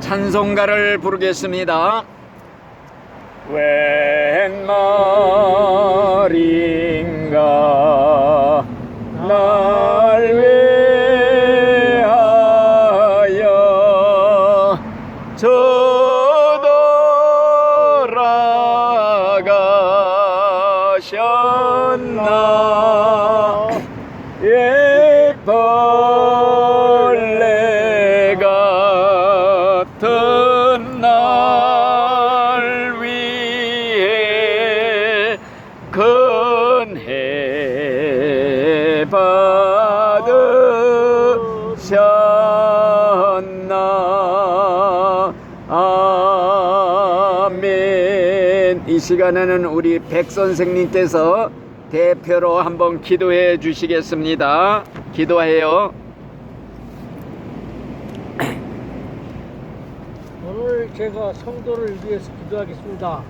찬송가를 부르겠습니다. 웬 말인가 날 이 시간에는 우리 백 선생님께서 대표로 한번 기도해 주시겠습니다 기도해요 오늘 제가 성도를 위해서 기도하겠습니다.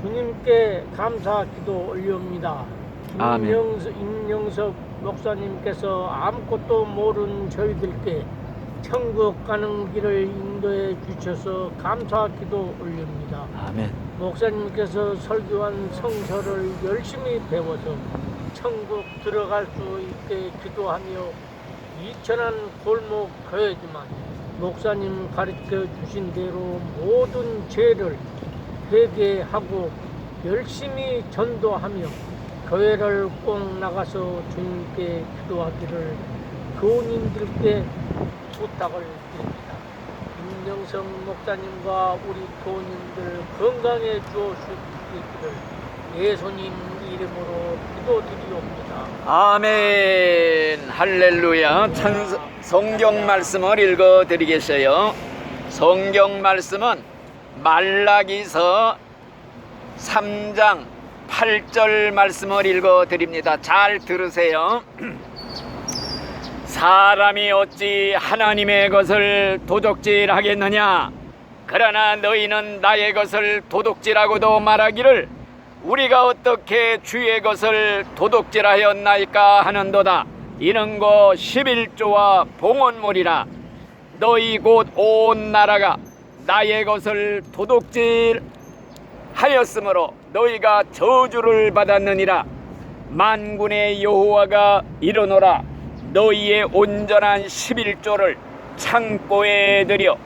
주님께 감사 기도 올려옵니다. 임영석, 임영석 목사님께서 아무것도 모르는 저희들께 천국 가는 길을 인도해 주셔서 감사 기도 올립니다. 아멘 목사님께서 설교한 성서를 열심히 배워서 천국 들어갈 수 있게 기도하며 이천한 골목 교회지만 목사님 가르쳐 주신 대로 모든 죄를 회개하고 열심히 전도하며 교회를 꼭 나가서 주님께 기도하기를 교우님들께 부탁을 드립니다. 임영성 목사님과 우리 교우님들 건강해 주시기를 예수님 이름으로 기도드리옵니다. 아멘. 할렐루야. 찬 성경 말씀을 읽어 드리겠어요. 성경 말씀은 말라기서 3장 8절 말씀을 읽어 드립니다. 잘 들으세요. 사람이 어찌 하나님의 것을 도적질하겠느냐 그러나 너희는 나의 것을 도둑질하고도 말하기를 우리가 어떻게 주의 것을 도둑질하였나이까 하는도다. 이는 거 11조와 봉헌물이라. 너희 곧 온 나라가 나의 것을 도둑질 하였으므로 너희가 저주를 받았느니라. 만군의 여호와가 이르노라. 너희의 온전한 11조를 창고에 들여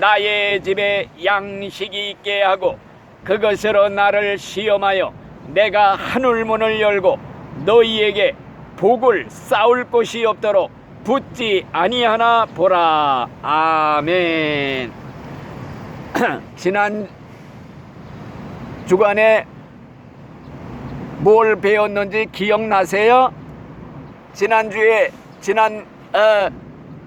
나의 집에 양식이 있게 하고 그것으로 나를 시험하여 내가 하늘문을 열고 너희에게 복을 쌓을 곳이 없도록 붙지 아니하나 보라 아멘 지난 주간에 뭘 배웠는지 기억나세요? 지난주에 지난 어,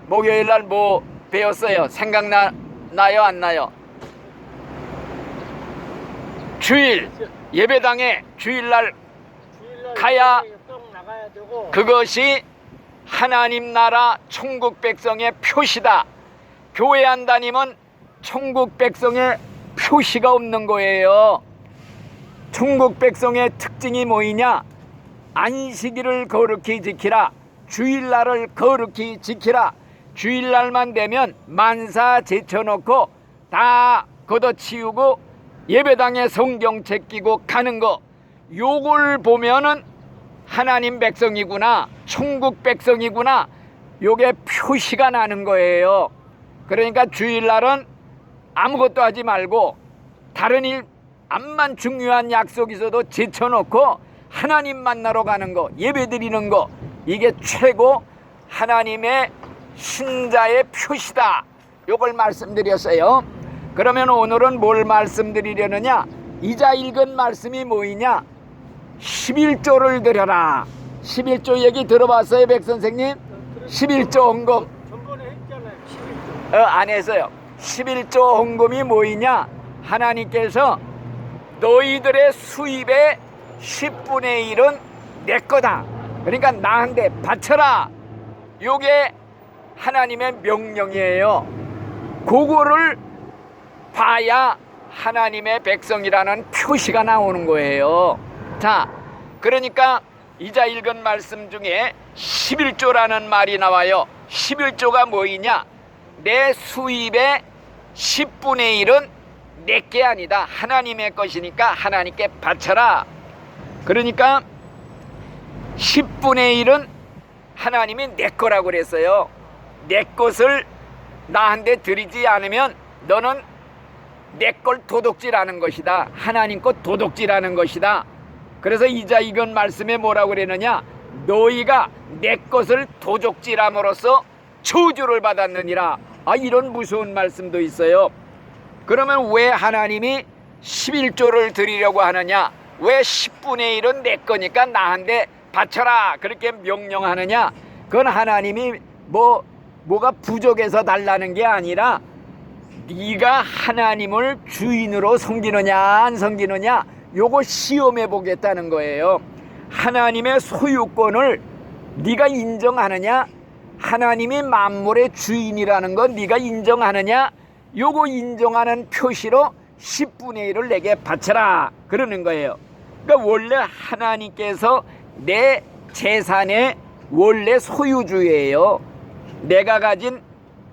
목요일 날 뭐 배웠어요? 생각나 나요 안 나요? 주일 예배당에 주일날 가야 그것이 하나님 나라 천국 백성의 표시다. 교회 안 다니면 천국 백성의 표시가 없는 거예요. 천국 백성의 특징이 뭐이냐? 안식일을 거룩히 지키라. 주일날을 거룩히 지키라. 주일날만 되면 만사 제쳐놓고 다 걷어치우고 예배당에 성경 책 끼고 가는 거. 요걸 보면은 하나님 백성이구나, 천국 백성이구나, 요게 표시가 나는 거예요. 그러니까 주일날은 아무것도 하지 말고 다른 일, 암만 중요한 약속 있어도 제쳐놓고 하나님 만나러 가는 거, 예배 드리는 거, 이게 최고 하나님의 신자의 표시다. 요걸 말씀드렸어요. 그러면 오늘은 뭘 말씀드리려느냐? 이자 읽은 말씀이 뭐이냐? 11조를 드려라. 11조 얘기 들어봤어요, 백 선생님? 11조 헌금. 전번에 했잖아요. 11조. 어, 안 했어요. 11조 헌금이 뭐이냐? 하나님께서 너희들의 수입의 10분의 1은 내 거다. 그러니까 나한테 바쳐라. 요게 하나님의 명령이에요. 그거를 봐야 하나님의 백성이라는 표시가 나오는 거예요. 자, 그러니까 이자 읽은 말씀 중에 11조라는 말이 나와요. 11조가 뭐이냐? 내 수입의 10분의 1은 내게 아니다. 하나님의 것이니까 하나님께 바쳐라. 그러니까 10분의 1은 하나님이 내 거라고 그랬어요. 내 것을 나한테 드리지 않으면 너는 내 걸 도둑질하는 것이다. 하나님 것 도둑질하는 것이다. 그래서 이자 이건 말씀에 뭐라고 그랬느냐? 너희가 내 것을 도둑질함으로써 저주를 받았느니라. 아 이런 무서운 말씀도 있어요. 그러면 왜 하나님이 11조를 드리려고 하느냐? 왜 10분의 1은 내 거니까 나한테 바쳐라. 그렇게 명령하느냐? 그건 하나님이 뭐 뭐가 부족해서 달라는 게 아니라 네가 하나님을 주인으로 섬기느냐 안 섬기느냐 요거 시험해 보겠다는 거예요. 하나님의 소유권을 네가 인정하느냐? 하나님이 만물의 주인이라는 건 네가 인정하느냐? 요거 인정하는 표시로 10분의 1을 내게 바쳐라 그러는 거예요. 그러니까 원래 하나님께서 내 재산의 원래 소유주예요. 내가 가진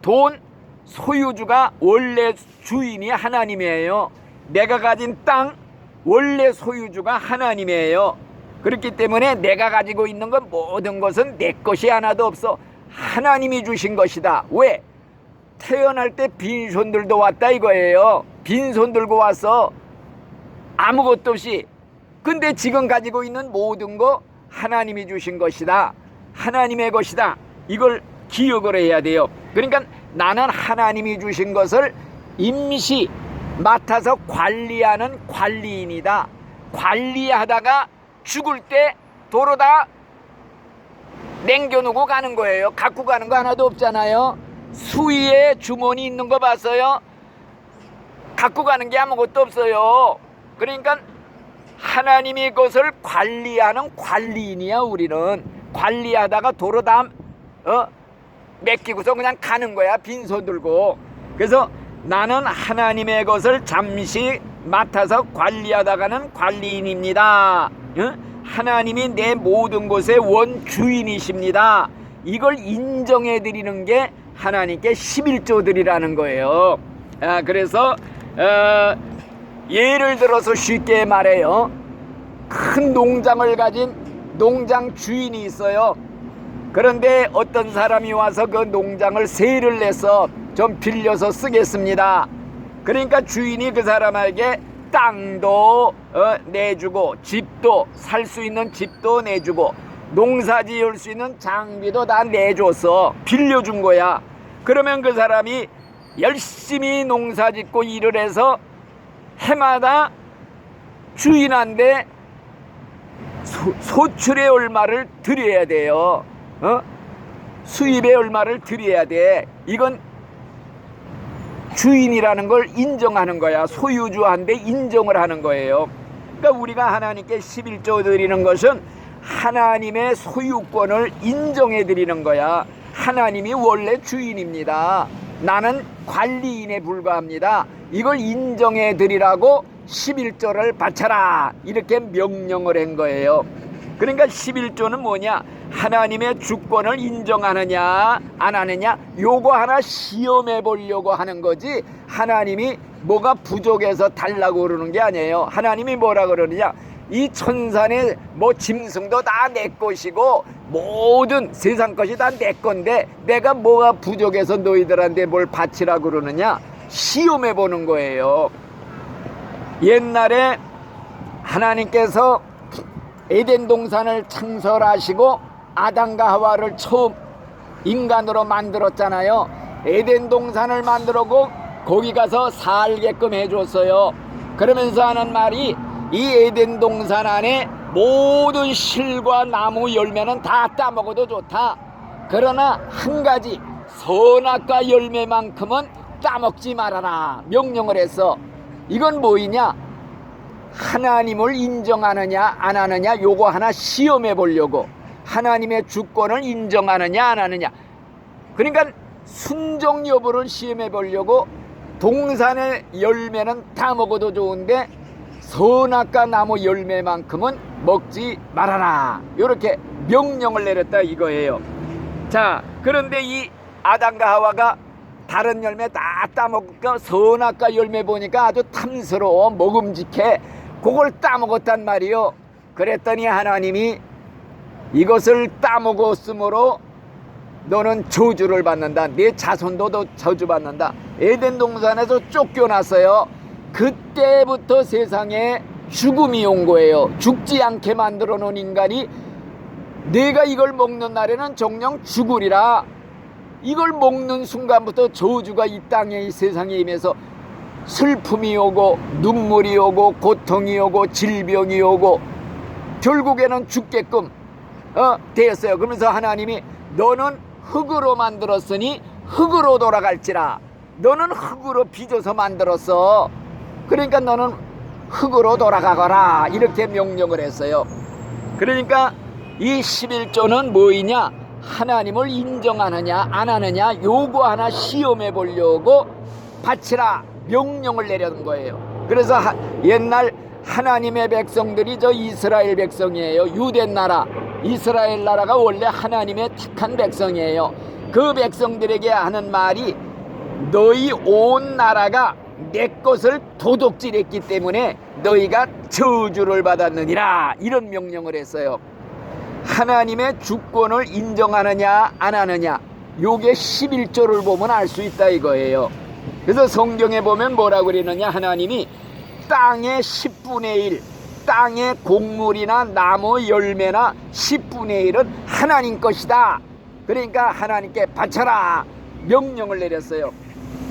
돈 소유주가 원래 주인이 하나님이에요. 내가 가진 땅 원래 소유주가 하나님이에요. 그렇기 때문에 내가 가지고 있는 건 모든 것은 내 것이 하나도 없어. 하나님이 주신 것이다. 왜? 태어날 때 빈손들도 왔다 이거예요. 빈손 들고 와서 아무것도 없이 근데 지금 가지고 있는 모든 거 하나님이 주신 것이다. 하나님의 것이다. 이걸 기억을 해야 돼요. 그러니까 나는 하나님이 주신 것을 임시 맡아서 관리하는 관리인이다. 관리하다가 죽을 때 도로다 남겨놓고 가는 거예요. 갖고 가는 거 하나도 없잖아요. 수위에 주머니 있는 거 봤어요? 갖고 가는 게 아무것도 없어요. 그러니까 하나님이 그것을 관리하는 관리인이야 우리는 관리하다가 도로 다 어? 맡기고서 그냥 가는 거야 빈손 들고 그래서 나는 하나님의 것을 잠시 맡아서 관리하다가는 관리인입니다 어? 하나님이 내 모든 것의 원주인이십니다 이걸 인정해 드리는 게 하나님께 11조 드리라는 거예요 아, 그래서 어, 예를 들어서 쉽게 말해요. 큰 농장을 가진 농장 주인이 있어요. 그런데 어떤 사람이 와서 그 농장을 세를 내서 좀 빌려서 쓰겠습니다. 그러니까 주인이 그 사람에게 땅도 어, 내주고 집도 살 수 있는 집도 내주고 농사 지을 수 있는 장비도 다 내줘서 빌려준 거야. 그러면 그 사람이 열심히 농사 짓고 일을 해서 해마다 주인한테 소, 소출의 얼마를 드려야 돼요. 어? 수입의 얼마를 드려야 돼. 이건 주인이라는 걸 인정하는 거야. 소유주한테 인정을 하는 거예요. 그러니까 우리가 하나님께 11조 드리는 것은 하나님의 소유권을 인정해 드리는 거야. 하나님이 원래 주인입니다. 나는 관리인에 불과합니다. 이걸 인정해 드리라고 11조를 바쳐라. 이렇게 명령을 한 거예요. 그러니까 11조는 뭐냐? 하나님의 주권을 인정하느냐, 안 하느냐, 요거 하나 시험해 보려고 하는 거지, 하나님이 뭐가 부족해서 달라고 그러는 게 아니에요. 하나님이 뭐라 그러느냐? 이 천산의 뭐 짐승도 다 내 것이고 모든 세상 것이 다 내 건데 내가 뭐가 부족해서 너희들한테 뭘 바치라 그러느냐 시험해 보는 거예요. 옛날에 하나님께서 에덴 동산을 창설하시고 아담과 하와를 처음 인간으로 만들었잖아요. 에덴 동산을 만들었고 거기 가서 살게끔 해줬어요. 그러면서 하는 말이 이 에덴 동산 안에 모든 실과 나무 열매는 다 따먹어도 좋다. 그러나 한 가지 선악과 열매만큼은 따먹지 말아라 명령을 했어. 이건 뭐이냐? 하나님을 인정하느냐 안 하느냐 요거 하나 시험해 보려고. 하나님의 주권을 인정하느냐 안 하느냐. 그러니까 순종 여부를 시험해 보려고 동산의 열매는 다 먹어도 좋은데 선악과 나무 열매만큼은 먹지 말아라. 이렇게 명령을 내렸다 이거예요. 자 그런데 이 아담과 하와가 다른 열매 다 따먹고 선악과 열매 보니까 아주 탐스러워 먹음직해 그걸 따먹었단 말이요. 그랬더니 하나님이 이것을 따먹었으므로 너는 저주를 받는다. 내 자손도 너 저주받는다. 에덴 동산에서 쫓겨났어요. 그때부터 세상에 죽음이 온 거예요. 죽지 않게 만들어 놓은 인간이 내가 이걸 먹는 날에는 정령 죽으리라. 이걸 먹는 순간부터 저주가 이 땅에 이 세상에 임해서 슬픔이 오고 눈물이 오고 고통이 오고 질병이 오고 결국에는 죽게끔 어, 되었어요. 그러면서 하나님이 너는 흙으로 만들었으니 흙으로 돌아갈지라. 너는 흙으로 빚어서 만들었어. 그러니까 너는 흙으로 돌아가거라. 이렇게 명령을 했어요. 그러니까 이 11조는 뭐이냐? 하나님을 인정하느냐 안 하느냐 요거 하나 시험해 보려고 바치라 명령을 내려는 거예요. 그래서 하- 옛날 하나님의 백성들이 저 이스라엘 백성이에요. 유대 나라 이스라엘 나라가 원래 하나님의 택한 백성이에요. 그 백성들에게 하는 말이 너희 온 나라가 내 것을 도둑질했기 때문에 너희가 저주를 받았느니라 이런 명령을 했어요. 하나님의 주권을 인정하느냐 안 하느냐 요게 11조를 보면 알 수 있다 이거예요. 그래서 성경에 보면 뭐라고 그러느냐 하나님이 땅의 10분의 1 땅의 곡물이나 나무 열매나 10분의 1은 하나님 것이다. 그러니까 하나님께 바쳐라 명령을 내렸어요.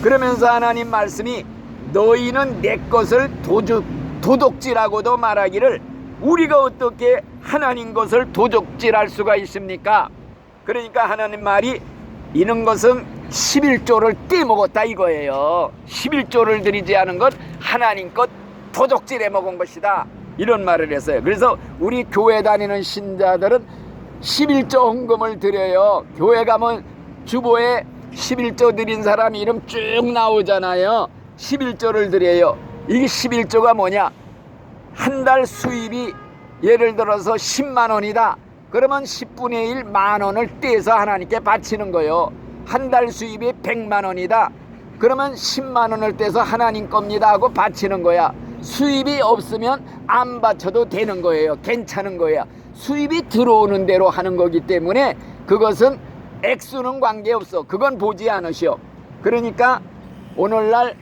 그러면서 하나님 말씀이 너희는 내 것을 도둑, 도둑질하고도 말하기를 우리가 어떻게 하나님 것을 도둑질할 수가 있습니까? 그러니까 하나님 말이 이는 것은 11조를 떼먹었다 이거예요. 11조를 드리지 않은 것 하나님 것 도둑질해 먹은 것이다. 이런 말을 했어요. 그래서 우리 교회 다니는 신자들은 11조 헌금을 드려요. 교회 가면 주보에 11조 드린 사람 이름 쭉 나오잖아요. 11조를 드려요. 이게 11조가 뭐냐? 한 달 수입이 예를 들어서 10만 원이다. 그러면 10분의 1 만 원을 떼서 하나님께 바치는 거예요. 한 달 수입이 100만 원이다. 그러면 10만 원을 떼서 하나님 겁니다 하고 바치는 거야. 수입이 없으면 안 바쳐도 되는 거예요. 괜찮은 거야. 수입이 들어오는 대로 하는 거기 때문에 그것은 액수는 관계없어. 그건 보지 않으시오. 그러니까 오늘날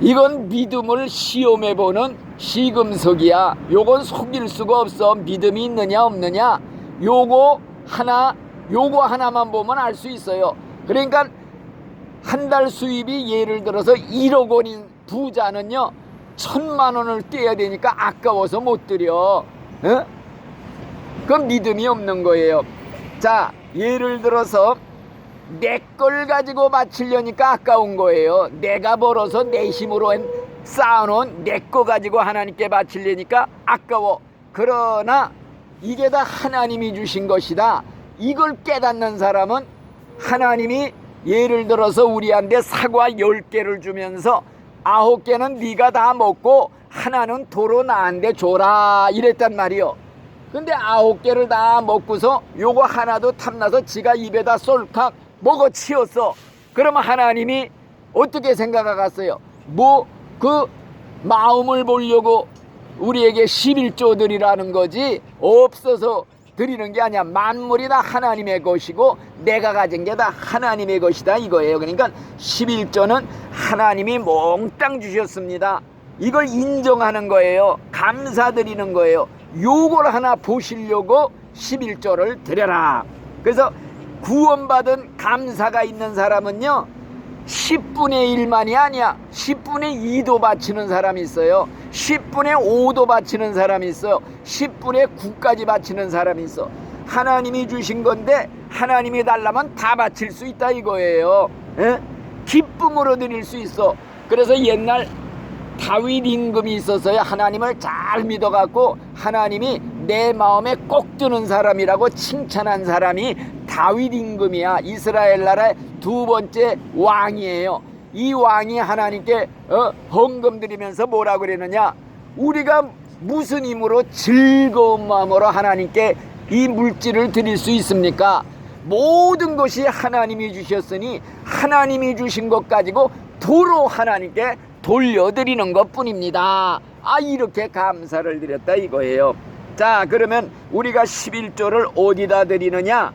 이건 믿음을 시험해 보는 시금석이야. 요건 속일 수가 없어. 믿음이 있느냐 없느냐. 요거 하나, 요거 하나만 보면 알 수 있어요. 그러니까 한 달 수입이 예를 들어서 1억 원인 부자는요, 천만 원을 떼야 되니까 아까워서 못 드려. 어? 그건 믿음이 없는 거예요. 자, 예를 들어서 내 걸 가지고 바치려니까 아까운 거예요. 내가 벌어서 내 힘으로 한- 쌓아놓은 내 거 가지고 하나님께 바치려니까 아까워. 그러나 이게 다 하나님이 주신 것이다. 이걸 깨닫는 사람은 하나님이 예를 들어서 우리한테 사과 10개를 주면서 아홉 개는 네가 다 먹고 하나는 도로 나한테 줘라 이랬단 말이요. 근데 아홉 개를 다 먹고서 요거 하나도 탐나서 지가 입에다 쏠칵 먹어 치웠어. 그러면 하나님이 어떻게 생각하겠어요? 뭐 그 마음을 보려고 우리에게 11조 드리라는 거지 없어서 드리는 게 아니야. 만물이 다 하나님의 것이고 내가 가진 게 다 하나님의 것이다 이거예요. 그러니까 11조는 하나님이 몽땅 주셨습니다. 이걸 인정하는 거예요. 감사드리는 거예요. 요걸 하나 보시려고 11조를 드려라. 그래서 구원받은 감사가 있는 사람은요. 10분의 1만이 아니야. 10분의 2도 바치는 사람이 있어요. 10분의 5도 바치는 사람이 있어요. 10분의 9까지 바치는 사람이 있어. 하나님이 주신 건데 하나님이 달라면 다 바칠 수 있다 이거예요. 에? 기쁨으로 드릴 수 있어. 그래서 옛날 다윗 임금이 있어서요 하나님을 잘 믿어갖고 하나님이 내 마음에 꼭 드는 사람이라고 칭찬한 사람이 다윗 임금이야 이스라엘 나라의 두 번째 왕이에요 이 왕이 하나님께 어, 헌금 드리면서 뭐라고 그랬느냐 우리가 무슨 힘으로 즐거운 마음으로 하나님께 이 물질을 드릴 수 있습니까 모든 것이 하나님이 주셨으니 하나님이 주신 것 가지고 도로 하나님께 돌려드리는 것 뿐입니다. 아, 이렇게 감사를 드렸다 이거예요. 자, 그러면 우리가 11조를 어디다 드리느냐?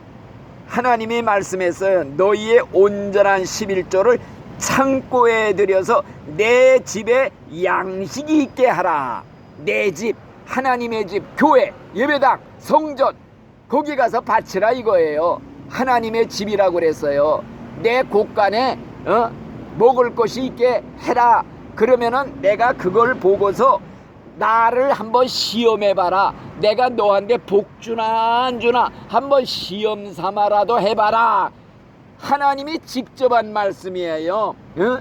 하나님이 말씀했어요. 너희의 온전한 11조를 창고에 들여서 내 집에 양식이 있게 하라. 내 집, 하나님의 집, 교회, 예배당, 성전, 거기 가서 바치라 이거예요. 하나님의 집이라고 그랬어요. 내 곳간에 어? 먹을 것이 있게 해라. 그러면은 내가 그걸 보고서 나를 한번 시험해 봐라. 내가 너한테 복 주나 안 주나 한번 시험 삼아라도 해봐라. 하나님이 직접 한 말씀이에요. 응?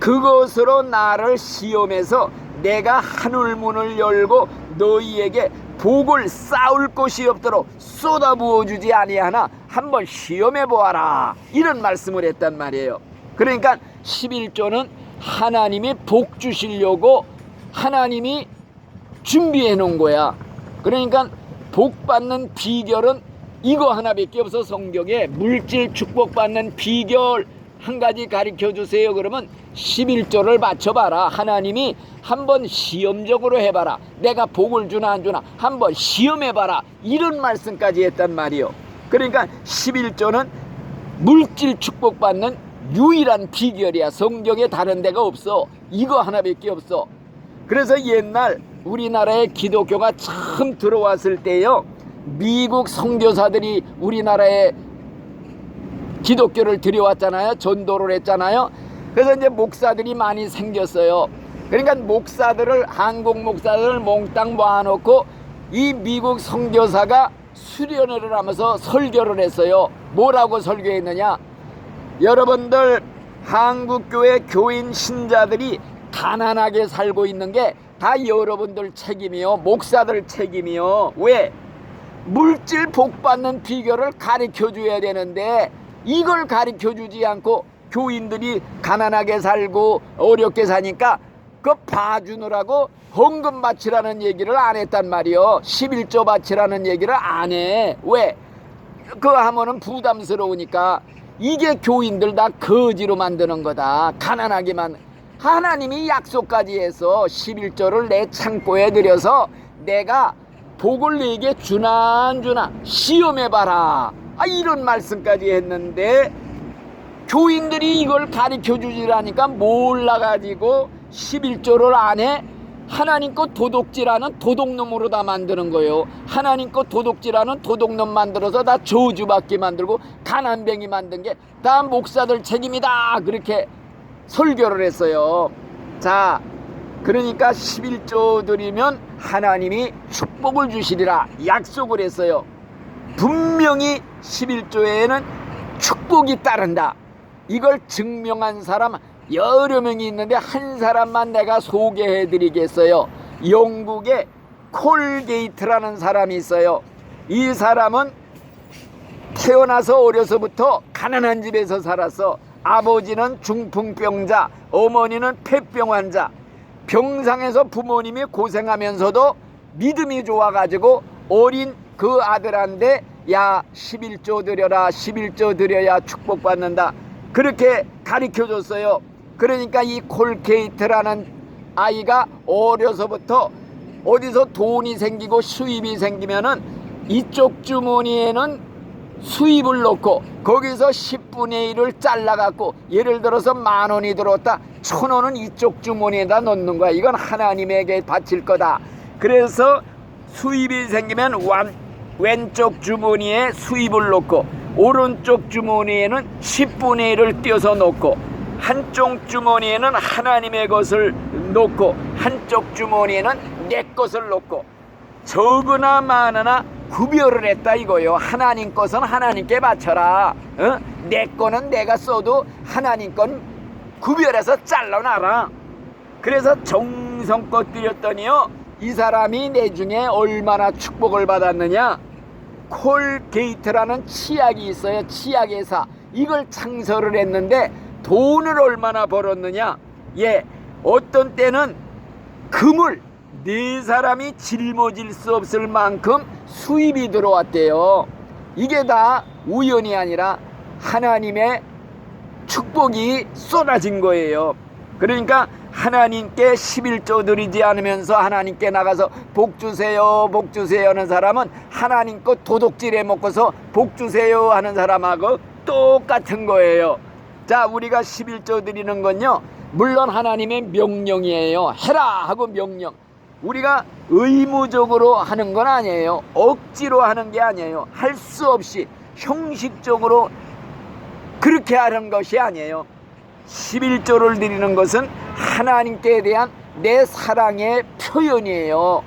그것으로 나를 시험해서 내가 하늘 문을 열고 너희에게 복을 쌓을 곳이 없도록 쏟아부어 주지 아니하나 한번 시험해 보아라. 이런 말씀을 했단 말이에요. 그러니까 11조는 하나님이 복 주시려고 하나님이 준비해 놓은 거야. 그러니까 복 받는 비결은 이거 하나밖에 없어 성경에 물질 축복 받는 비결 한 가지 가르쳐 주세요. 그러면 11조를 맞춰봐라. 하나님이 한번 시험적으로 해봐라. 내가 복을 주나 안 주나 한번 시험해봐라. 이런 말씀까지 했단 말이요. 그러니까 11조는 물질 축복 받는 유일한 비결이야. 성경에 다른 데가 없어. 이거 하나밖에 없어. 그래서 옛날 우리나라에 기독교가 처음 들어왔을 때요. 미국 선교사들이 우리나라에 기독교를 들여왔잖아요. 전도를 했잖아요. 그래서 이제 목사들이 많이 생겼어요. 그러니까 목사들을 한국 목사들을 몽땅 모아놓고 이 미국 선교사가 수련회를 하면서 설교를 했어요. 뭐라고 설교했느냐? 여러분들 한국교회 교인 신자들이 가난하게 살고 있는 게 다 여러분들 책임이요. 목사들 책임이요. 왜? 물질 복 받는 비결을 가르쳐 줘야 되는데 이걸 가르쳐 주지 않고 교인들이 가난하게 살고 어렵게 사니까 그 봐주느라고 헌금 바치라는 얘기를 안 했단 말이요. 11조 바치라는 얘기를 안 해. 왜? 그거 하면은 부담스러우니까 이게 교인들 다 거지로 만드는 거다. 가난하게만. 하나님이 약속까지 해서 11조를 내 창고에 들여서 내가 복을 내게 주나 안 주나 시험해봐라. 아, 이런 말씀까지 했는데 교인들이 이걸 가르쳐 주지라니까 몰라가지고 11조를 안 해. 하나님 것 도둑질하는 도둑놈으로 다 만드는 거예요. 하나님 것 도둑질하는 도둑놈 만들어서 다 저주받게 만들고 가난뱅이 만든 게 다 목사들 책임이다. 그렇게 설교를 했어요. 자, 그러니까 11조 드리면 하나님이 축복을 주시리라 약속을 했어요. 분명히 11조에는 축복이 따른다. 이걸 증명한 사람 여러 명이 있는데 한 사람만 내가 소개해 드리겠어요. 영국의 콜게이트라는 사람이 있어요. 이 사람은 태어나서 어려서부터 가난한 집에서 살았어. 아버지는 중풍병자, 어머니는 폐병 환자. 병상에서 부모님이 고생하면서도 믿음이 좋아가지고 어린 그 아들한테 야 11조 드려라 11조 드려야 축복받는다 그렇게 가르쳐 줬어요 그러니까 이 콜케이트라는 아이가 어려서부터 어디서 돈이 생기고 수입이 생기면은 이쪽 주머니에는 수입을 넣고 거기서 10분의 1을 잘라갖고 예를 들어서 만 원이 들어왔다. 천 원은 이쪽 주머니에다 넣는 거야. 이건 하나님에게 바칠 거다. 그래서 수입이 생기면 완, 왼쪽 주머니에 수입을 넣고 오른쪽 주머니에는 10분의 1을 띄어서 넣고 한쪽 주머니에는 하나님의 것을 놓고 한쪽 주머니에는 내 것을 놓고 적으나 많으나 구별을 했다 이거요. 하나님 것은 하나님께 바쳐라. 어? 내 거는 내가 써도 하나님 건 구별해서 잘라놔라. 그래서 정성껏 드렸더니요. 이 사람이 내 중에 얼마나 축복을 받았느냐. 콜게이트라는 치약이 있어요. 치약 회사. 이걸 창설을 했는데 돈을 얼마나 벌었느냐. 예. 어떤 때는 금을 네 사람이 짊어질 수 없을 만큼 수입이 들어왔대요. 이게 다 우연이 아니라 하나님의 축복이 쏟아진 거예요. 그러니까 하나님께 11조 드리지 않으면서 하나님께 나가서 복 주세요, 복 주세요 하는 사람은 하나님 것 도둑질해 먹고서 복 주세요 하는 사람하고 똑같은 거예요. 자, 우리가 11조 드리는 건요. 물론 하나님의 명령이에요. 해라 하고 명령. 우리가 의무적으로 하는 건 아니에요. 억지로 하는 게 아니에요. 할 수 없이 형식적으로 그렇게 하는 것이 아니에요. 11조를 드리는 것은 하나님께 대한 내 사랑의 표현이에요.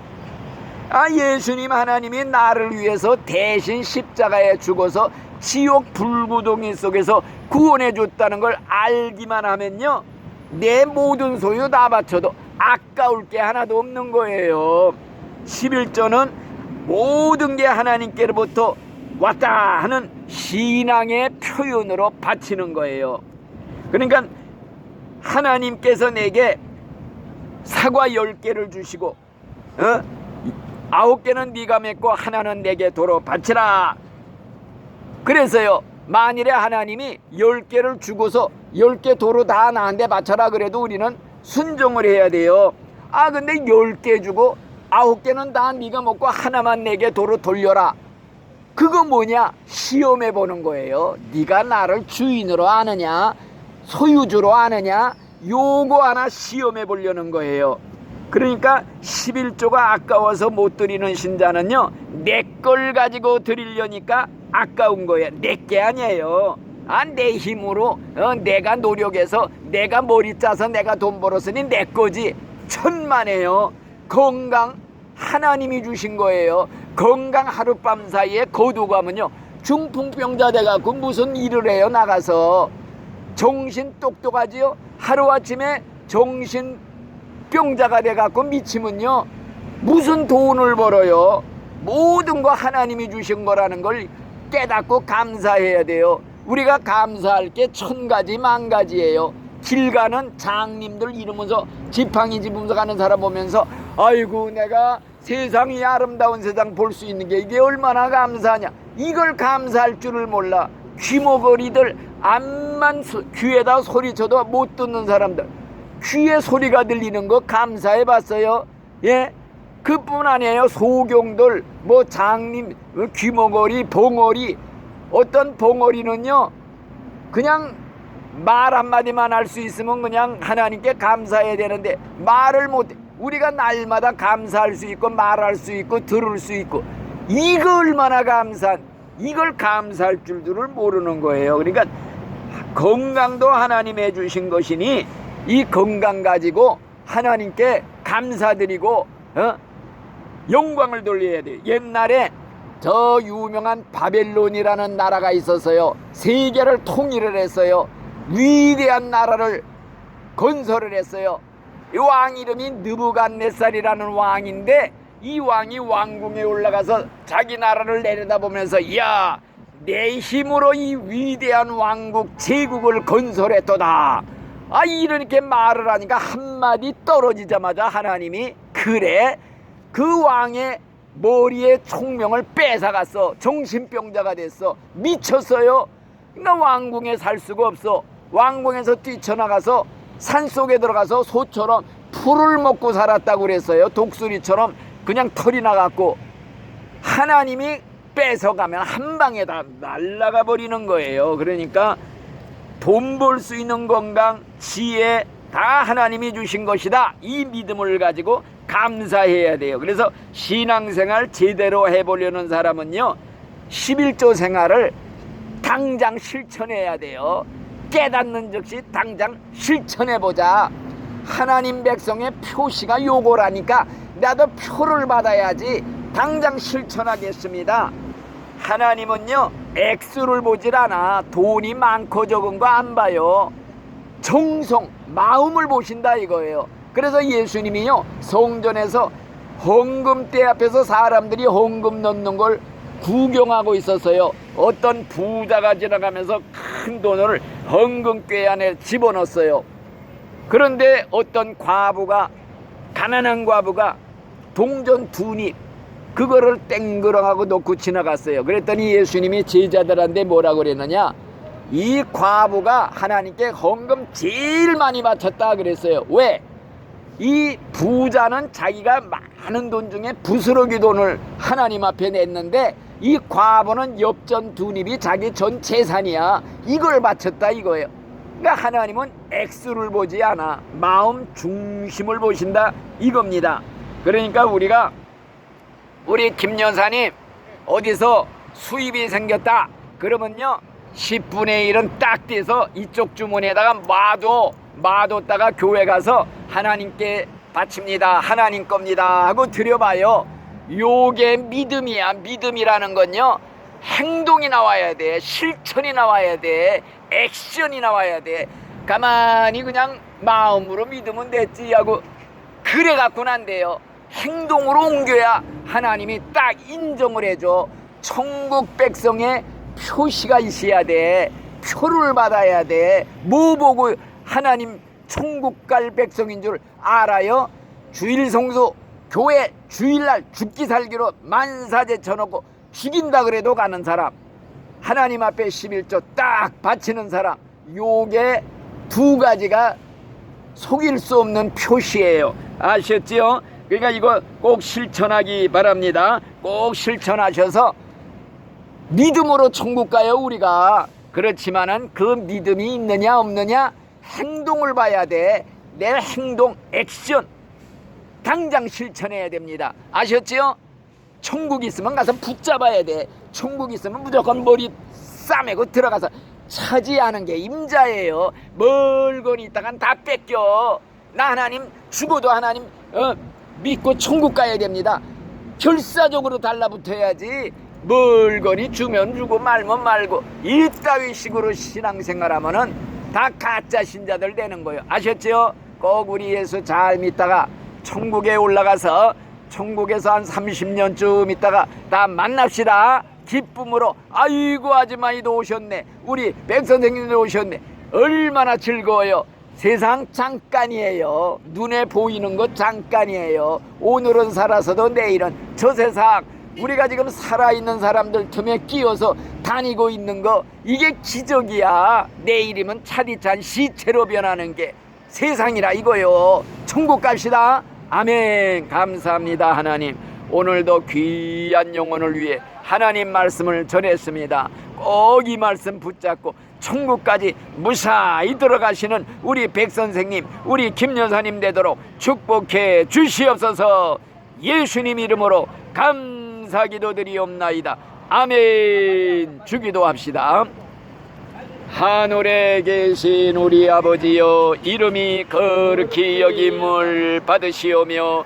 아, 예수님 하나님이 나를 위해서 대신 십자가에 죽어서 지옥 불구덩이 속에서 구원해 줬다는 걸 알기만 하면요. 내 모든 소유 다 바쳐도 아까울 게 하나도 없는 거예요. 11조는 모든 게 하나님께로부터 왔다 하는 신앙의 표현으로 바치는 거예요. 그러니까 하나님께서 내게 사과 열 개를 주시고 어? 아홉 개는 네가 맺고 하나는 내게 도로 바치라. 그래서요. 만일에 하나님이 열 개를 주고서 열개 도로 다 나한테 바쳐라 그래도 우리는 순종을 해야 돼요. 아 근데 열개 주고 아홉 개는 다 네가 먹고 하나만 내게 도로 돌려라. 그거 뭐냐? 시험해 보는 거예요. 네가 나를 주인으로 아느냐? 소유주로 아느냐? 요거 하나 시험해 보려는 거예요. 그러니까 11조가 아까워서 못 드리는 신자는요. 내 걸 가지고 드리려니까 아까운 거예요. 내 게 아니에요. 아, 내 힘으로 어, 내가 노력해서 내가 머리 짜서 내가 돈 벌었으니 내 거지. 천만에요. 건강 하나님이 주신 거예요. 건강 하룻밤 사이에 거두가면요. 중풍병자 돼갖고 무슨 일을 해요 나가서 정신 똑똑하지요. 하루아침에 정신 병자가 돼갖고 미치면요. 무슨 돈을 벌어요. 모든 거 하나님이 주신 거라는 걸 깨닫고 감사해야 돼요. 우리가 감사할 게 천 가지 만 가지예요. 길 가는 장님들 이러면서 지팡이 집으면서 가는 사람 보면서 아이고 내가 세상이 아름다운 세상 볼 수 있는 게 이게 얼마나 감사하냐. 이걸 감사할 줄을 몰라. 귀머거리들 암만 소- 귀에다 소리쳐도 못 듣는 사람들. 귀에 소리가 들리는 거 감사해 봤어요? 예? 그뿐 아니에요. 소경들 뭐 장님 뭐 귀머거리 봉어리 어떤 봉어리는요 그냥 말 한마디만 할 수 있으면 그냥 하나님께 감사해야 되는데 말을 못해 우리가 날마다 감사할 수 있고 말할 수 있고 들을 수 있고 이거 얼마나 감사한 이걸 감사할 줄들을 모르는 거예요 그러니까 건강도 하나님이 주신 것이니 이 건강 가지고 하나님께 감사드리고 어? 영광을 돌려야 돼. 옛날에 저 유명한 바벨론이라는 나라가 있었어요. 세계를 통일을 했어요. 위대한 나라를 건설을 했어요. 이 왕 이름이 느부갓네살이라는 왕인데 이 왕이 왕궁에 올라가서 자기 나라를 내려다보면서 야, 내 힘으로 이 위대한 왕국 제국을 건설했도다. 아 이렇게 말을 하니까 한마디 떨어지자마자 하나님이 그래 그 왕의 머리에 총명을 뺏어갔어. 정신병자가 됐어. 미쳤어요. 나 왕궁에 살 수가 없어. 왕궁에서 뛰쳐나가서 산속에 들어가서 소처럼 풀을 먹고 살았다고 그랬어요. 독수리처럼 그냥 털이 나갔고. 하나님이 뺏어가면 한 방에 다 날아가 버리는 거예요. 그러니까 돈 벌 수 있는 건강, 지혜 다 하나님이 주신 것이다. 이 믿음을 가지고 감사해야 돼요. 그래서 신앙생활 제대로 해보려는 사람은요, 11조 생활을 당장 실천해야 돼요. 깨닫는 즉시 당장 실천해보자. 하나님 백성의 표시가 요거라니까 나도 표를 받아야지 당장 실천하겠습니다. 하나님은요 액수를 보질 않아 돈이 많고 적은 거 안 봐요 정성 마음을 보신다 이거예요 그래서 예수님이요 성전에서 헌금대 앞에서 사람들이 헌금 넣는 걸 구경하고 있었어요 어떤 부자가 지나가면서 큰 돈을 헌금괴 안에 집어넣었어요 그런데 어떤 과부가 가난한 과부가 동전 두입 그거를 땡그렁하고 놓고 지나갔어요. 그랬더니 예수님이 제자들한테 뭐라고 그랬느냐? 이 과부가 하나님께 헌금 제일 많이 바쳤다 그랬어요. 왜? 이 부자는 자기가 많은 돈 중에 부스러기 돈을 하나님 앞에 냈는데 이 과부는 엽전 두립이 자기 전 재산이야. 이걸 바쳤다 이거예요. 그러니까 하나님은 액수를 보지 않아. 마음 중심을 보신다 이겁니다. 그러니까 우리가 우리 김 여사님 어디서 수입이 생겼다 그러면요 10분의 1은 딱 떼서 이쪽 주머니에다가 마도 마뒀다가 교회 가서 하나님께 바칩니다. 하나님 겁니다. 하고 드려봐요. 요게 믿음이야. 믿음이라는 건요. 행동이 나와야 돼. 실천이 나와야 돼. 액션이 나와야 돼. 가만히 그냥 마음으로 믿으면 됐지 하고 그래 갖고는 안 돼요. 행동으로 옮겨야 하나님이 딱 인정을 해줘. 천국 백성의 표시가 있어야 돼. 표를 받아야 돼. 뭐 보고 하나님 천국 갈 백성인 줄 알아요? 주일 성수 교회 주일날 죽기 살기로 만사제 쳐놓고 죽인다 그래도 가는 사람 하나님 앞에 11조 딱 바치는 사람 요게 두 가지가 속일 수 없는 표시예요. 아셨지요? 그러니까 이거 꼭 실천하기 바랍니다. 꼭 실천하셔서 믿음으로 천국 가요 우리가. 그렇지만은 그 믿음이 있느냐 없느냐 행동을 봐야 돼. 내 행동 액션 당장 실천해야 됩니다. 아셨지요? 천국 있으면 가서 붙잡아야 돼. 천국 있으면 무조건 머리 싸매고 들어가서 차지하는 게 임자예요. 멀거니 있다간 다 뺏겨. 나 하나님 죽어도 하나님 어, 믿고 천국 가야 됩니다. 결사적으로 달라붙어야지. 멀거니 주면 주고 말면 말고 이따위 식으로 신앙생활 하면은 다 가짜 신자들 되는 거예요. 아셨죠? 꼭 우리 예수 잘 믿다가 천국에 올라가서 천국에서 한 30년쯤 있다가 다 만납시다. 기쁨으로 아이고 아줌마이도 오셨네. 우리 백 선생님도 오셨네. 얼마나 즐거워요. 세상 잠깐이에요. 눈에 보이는 것 잠깐이에요. 오늘은 살아서도 내일은 저 세상 우리가 지금 살아있는 사람들 틈에 끼어서 다니고 있는 거 이게 기적이야. 내일이면 차디찬 시체로 변하는 게 세상이라 이거요. 천국 갑시다. 아멘. 감사합니다, 하나님. 오늘도 귀한 영혼을 위해 하나님 말씀을 전했습니다. 꼭 이 말씀 붙잡고 천국까지 무사히 들어가시는 우리 백 선생님, 우리 김 여사님 되도록 축복해 주시옵소서. 예수님 이름으로 감사 기도 드리옵나이다. 아멘. 주기도 합시다. 하늘에 계신 우리 아버지여 이름이 거룩히 여김을 받으시오며